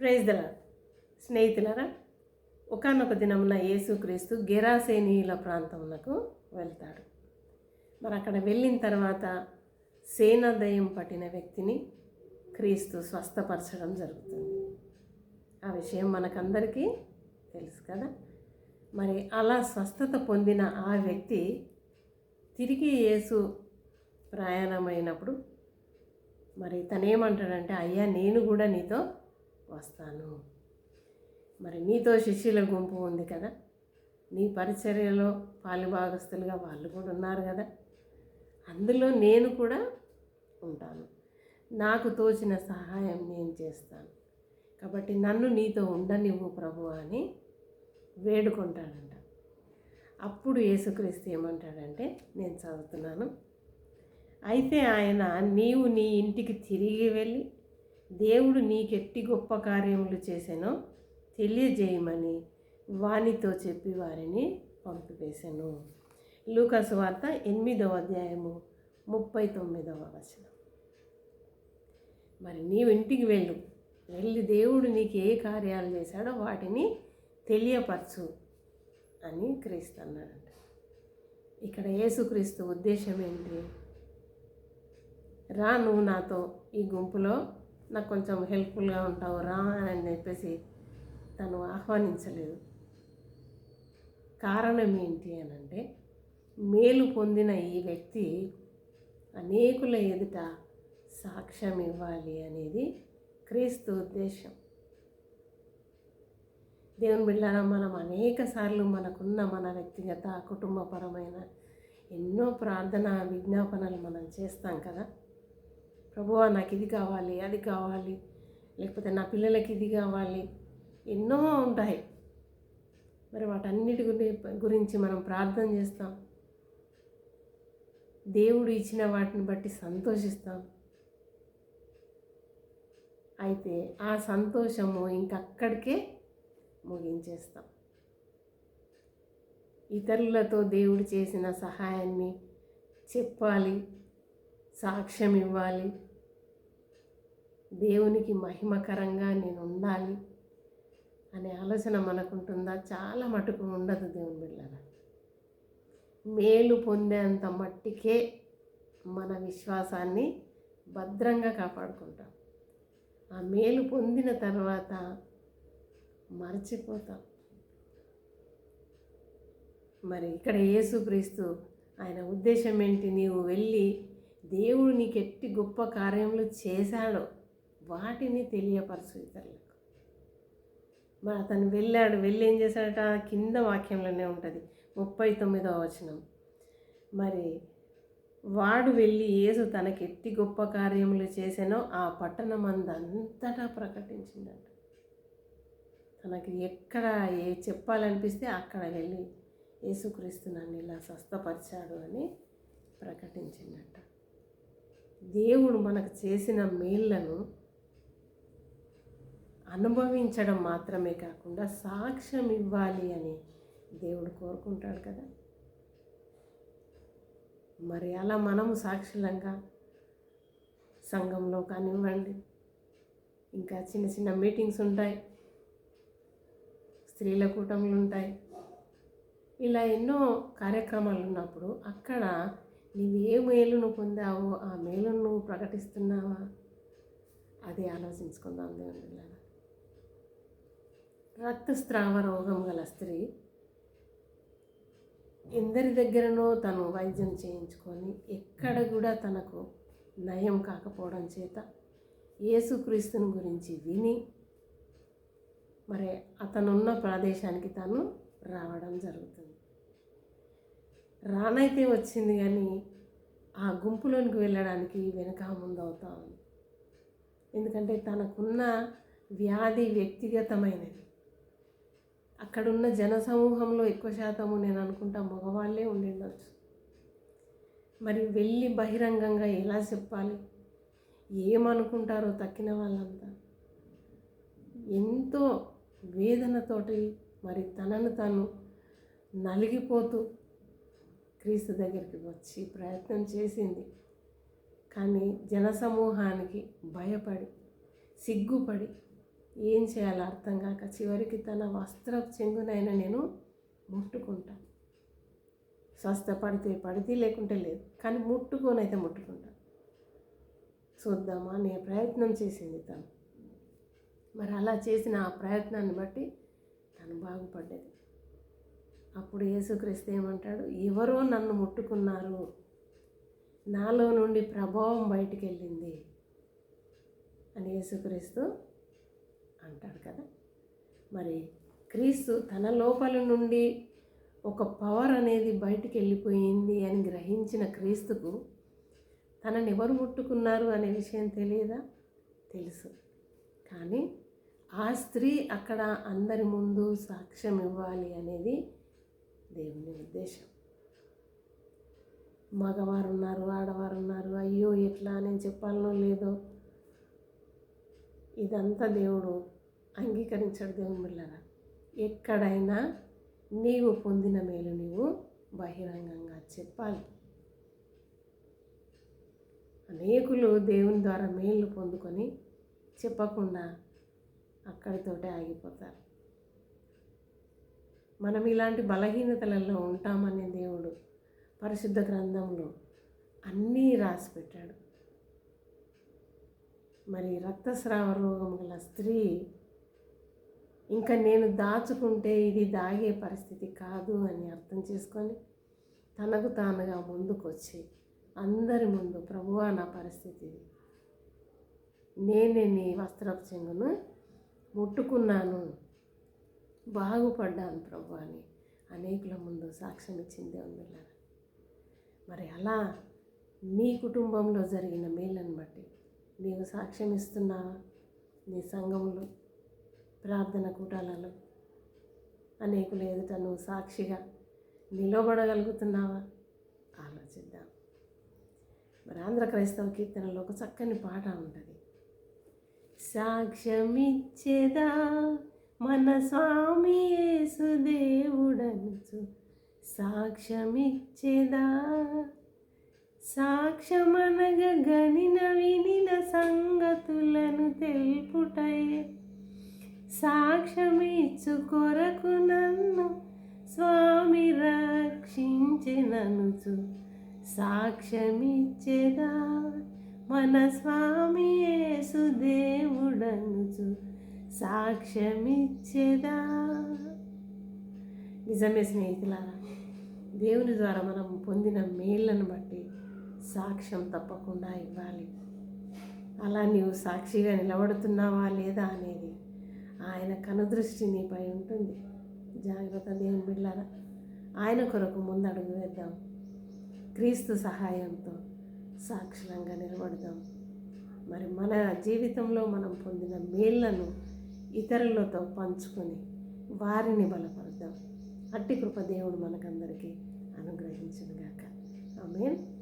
ప్రైజ్దల స్నేహితులరా ఒకనొక దినమున యేసుక్రీస్తు గెరాసేనీయుల ప్రాంతమునకు వెళ్తాడు. మరి అక్కడ వెళ్ళిన తర్వాత సేనాదయం పట్టిన వ్యక్తిని క్రీస్తు స్వస్థపరచడం జరుగుతుంది. ఆ విషయం మనకందరికీ తెలుసు కదా? మరి అలా స్వస్థత పొందిన ఆ వ్యక్తి తిరిగి యేసు ప్రయాణమైనప్పుడు మరి తనేమంటాడంటే అయ్యా నేను కూడా నీతో వస్తాను. మరి నీతో శిష్యుల గుంపు ఉంది కదా? నీ పరిచర్యలో పాలుభాగస్తులుగా వాళ్ళు కూడా ఉన్నారు కదా? అందులో నేను కూడా ఉంటాను. నాకు తోచిన సహాయం నేను చేస్తాను. కాబట్టి నన్ను నీతో ఉండనివ్వు ప్రభు అని వేడుకుంటాడంట అప్పుడు యేసుక్రీస్తు ఏమంటాడంటే నేను చదువుతున్నాను. అయితే ఆయన నీవు నీ ఇంటికి తిరిగి వెళ్ళి దేవుడు నీకెట్టి గొప్ప కార్యములు చేసానో తెలియజేయమని వానితో చెప్పి వారిని పంపివేశాను లూకాసు వార్త ఎనిమిదవ అధ్యాయము ముప్పై తొమ్మిదవ వచనం. మరి నీవు ఇంటికి వెళ్ళు. వెళ్ళి దేవుడు నీకు ఏ కార్యాలు చేశాడో వాటిని తెలియపరచు అని క్రీస్తు అన్నాడంట. ఇక్కడ యేసుక్రీస్తు ఉద్దేశం ఏంటి? రా నువ్వు నాతో ఈ గుంపులో నాకు కొంచెం హెల్ప్ఫుల్గా ఉంటావు రా అని చెప్పేసి తను ఆహ్వానించలేదు. కారణం ఏంటి అని అంటే మేలు పొందిన ఈ వ్యక్తి అనేకుల ఎదుట సాక్ష్యం ఇవ్వాలి అనేది క్రీస్తు ఉద్దేశం దేవుని బిళ్ళారా మనం అనేక సార్లు మనకున్న మన వ్యక్తిగత కుటుంబపరమైన ఎన్నో ప్రార్థన విజ్ఞాపనలు మనం చేస్తాం కదా. ప్రభువా నాకు ఇది కావాలి అది కావాలి. లేకపోతే నా పిల్లలకి ఇది కావాలి. ఎన్నో ఉంటాయి. మరి వాటన్నిటి గురించి మనం ప్రార్థన చేస్తాం. దేవుడు ఇచ్చిన వాటిని బట్టి సంతోషిస్తాం. అయితే ఆ సంతోషము ఇంకక్కడికే ముగించేస్తాం. ఇతరులతో దేవుడు చేసిన సహాయాన్ని చెప్పాలి. సాక్ష్యం ఇవ్వాలి. దేవునికి మహిమకరంగా నేను ఉండాలి అనే ఆలోచన మనకుంటుందా? చాలా మటుకు ఉండదు దేవుని బిళ్ళరా మేలు పొందేంత మట్టికే మన విశ్వాసాన్ని భద్రంగా కాపాడుకుంటాం. ఆ మేలు పొందిన తర్వాత మర్చిపోతాం. మరి ఇక్కడ యేసుక్రీస్తు ఆయన ఉద్దేశం ఏంటి? నీవు వెళ్ళి దేవుడు నీకు ఎట్టి గొప్ప కార్యములు చేశాడో వాటిని తెలియపరచు ఇతరులకు. మరి అతను వెళ్ళాడు వెళ్ళి ఏం చేశాడట? కింద వాక్యంలోనే ఉంటుంది. ముప్పై తొమ్మిదో వచనం. మరి వాడు వెళ్ళి యేసు తనకి ఎట్టి గొప్ప కార్యములు చేసానో ఆ పట్టణం అందంతటా ప్రకటించిందంట. తనకి ఎక్కడ ఏ చెప్పాలనిపిస్తే అక్కడ వెళ్ళి యేసుక్రీస్తు నన్ను ఇలా స్వస్థపరిచాడు అని ప్రకటించిందట. దేవుడు మనకు చేసిన మేళ్ళను అనుభవించడం మాత్రమే కాకుండా సాక్ష్యం ఇవ్వాలి అని దేవుడు కోరుకుంటాడు కదా. మరి అలా మనము సాక్షులంగా సంఘంలో కానివ్వండి ఇంకా చిన్న చిన్న మీటింగ్స్ ఉంటాయి స్త్రీల కూటములు ఉంటాయి ఇలా ఎన్నో కార్యక్రమాలు ఉన్నప్పుడు అక్కడ నీవు ఏ మేలును పొందావో ఆ మేలును నువ్వు ప్రకటిస్తున్నావా? అది ఆలోచించుకుందాం దేవుని రక్తస్రావ రోగం గల స్త్రీ ఎందరి దగ్గరనో తను వైద్యం చేయించుకొని ఎక్కడ కూడా తనకు నయం కాకపోవడం చేత యేసుక్రీస్తుని గురించి విని మరి అతనున్న ప్రదేశానికి తను రావడం జరుగుతుంది. రానైతే వచ్చింది కానీ ఆ గుంపులోనికి వెళ్ళడానికి వెనక ముందు అవుతా ఉంది. ఎందుకంటే తనకున్న వ్యాధి వ్యక్తిగతమైనది. అక్కడున్న జనసమూహంలో ఎక్కువ శాతము నేను అనుకుంటా మగవాళ్ళే ఉండిండొచ్చు. మరి వెళ్ళి బహిరంగంగా ఎలా చెప్పాలి? ఏమనుకుంటారో తక్కిన వాళ్ళంతా. ఎంతో వేదనతోటి మరి తనను తను నలిగిపోతూ క్రీస్తు దగ్గరికి వచ్చి ప్రయత్నం చేసింది. కానీ జనసమూహానికి భయపడి సిగ్గుపడి ఏం చేయాలో అర్థం కాక చివరికి తన వస్త్ర చెంగునైనా నేను ముట్టుకుంటా. స్వస్థపడితే పడితే లేకుంటే లేదు కానీ ముట్టుకోనైతే ముట్టుకుంటా. చూద్దామా అనే ప్రయత్నం చేసింది తను. మరి అలా చేసిన ఆ ప్రయత్నాన్ని బట్టి తను బాగుపడ్డది. అప్పుడు యేసుక్రీస్తు ఏమంటాడు? ఎవరో నన్ను ముట్టుకున్నారు. నాలో నుండి ప్రభావం బయటికి వెళ్ళింది అని యేసుక్రీస్తు అంటాడు కదా. మరి క్రీస్తు తన లోపల నుండి ఒక పవర్ అనేది బయటికి వెళ్ళిపోయింది అని గ్రహించిన క్రీస్తుకు తనని ఎవరు ముట్టుకున్నారు అనే విషయం తెలియదా? తెలుసు. కానీ ఆ స్త్రీ అక్కడ అందరి ముందు సాక్ష్యం ఇవ్వాలి అనేది దేవుని ఉద్దేశం. మగవారు ఉన్నారు ఆడవారు ఉన్నారు అయ్యో ఎట్లా నేను చెప్పాలనో లేదో. ఇదంతా దేవుడు అంగీకరించాడు దేవుని బిళ్ళరా ఎక్కడైనా నీవు పొందిన మేలు నీవు బహిరంగంగా చెప్పాలి. అనేకులు దేవుని ద్వారా మేలు పొందుకొని చెప్పకుండా అక్కడితోటే ఆగిపోతారు. మనం ఇలాంటి బలహీనతలలో ఉంటామని దేవుడు పరిశుద్ధ గ్రంథంలో అన్నీ రాసి పెట్టాడు. మరి రక్తస్రావ రోగం గల స్త్రీ ఇంకా నేను దాచుకుంటే ఇది దాగే పరిస్థితి కాదు అని అర్థం చేసుకొని తనకు తానుగా ముందుకొచ్చి అందరి ముందు ప్రభువా నా పరిస్థితి నేనే నీ వస్త్రపు చెంగును ముట్టుకున్నాను. బాగుపడ్డాను ప్రభు అని అనేకుల ముందు సాక్ష్యం ఇచ్చిందే ఉందిలా. మరి అలా నీ కుటుంబంలో జరిగిన మేలను బట్టి నీవు సాక్ష్యం ఇస్తున్నావా? నీ సంఘంలో ప్రార్థన కూటాలలో అనేకులు ఎదుట నువ్వు సాక్షిగా నిలబడగలుగుతున్నావా? ఆలోచిద్దాం. మరి ఆంధ్ర క్రైస్తవ కీర్తనలో ఒక చక్కని పాట ఉంటుంది. సాక్ష్యమిచ్చేదా? మన స్వామి యేసుదేవుడనుచు సాక్ష్యమిచ్చేదా? సాక్ష్యమనగ గనిన వినిన సంగతులను తెలుపుటయే. సాక్ష్యమిచ్చు కొరకు నన్ను స్వామి రక్షించిననుచు సాక్ష్యమిచ్చేదా? మన స్వామి యేసుదేవుడనుచు దేవుడనుచు సాక్ష్యమిచ్చేదా? నిజమే స్నేహితులారా దేవుని ద్వారా మనం పొందిన మేళ్ళను బట్టి సాక్ష్యం తప్పకుండా ఇవ్వాలి. అలా నీవు సాక్షిగా నిలబడుతున్నావా లేదా అనేది ఆయన కనుదృష్టి నీపై ఉంటుంది. జాగ్రత్త దేవుని బిడ్డారా ఆయన కొరకు ముందడుగు వేద్దాం. క్రీస్తు సహాయంతో సాక్షులంగా నిలబడదాం. మరి మన జీవితంలో మనం పొందిన మేళ్ళను ఇతరులతో పంచుకొని వారిని బలపరుద్దాం. అట్టి కృప దేవుడు మనకందరికీ అనుగ్రహించునుగాక. ఆమె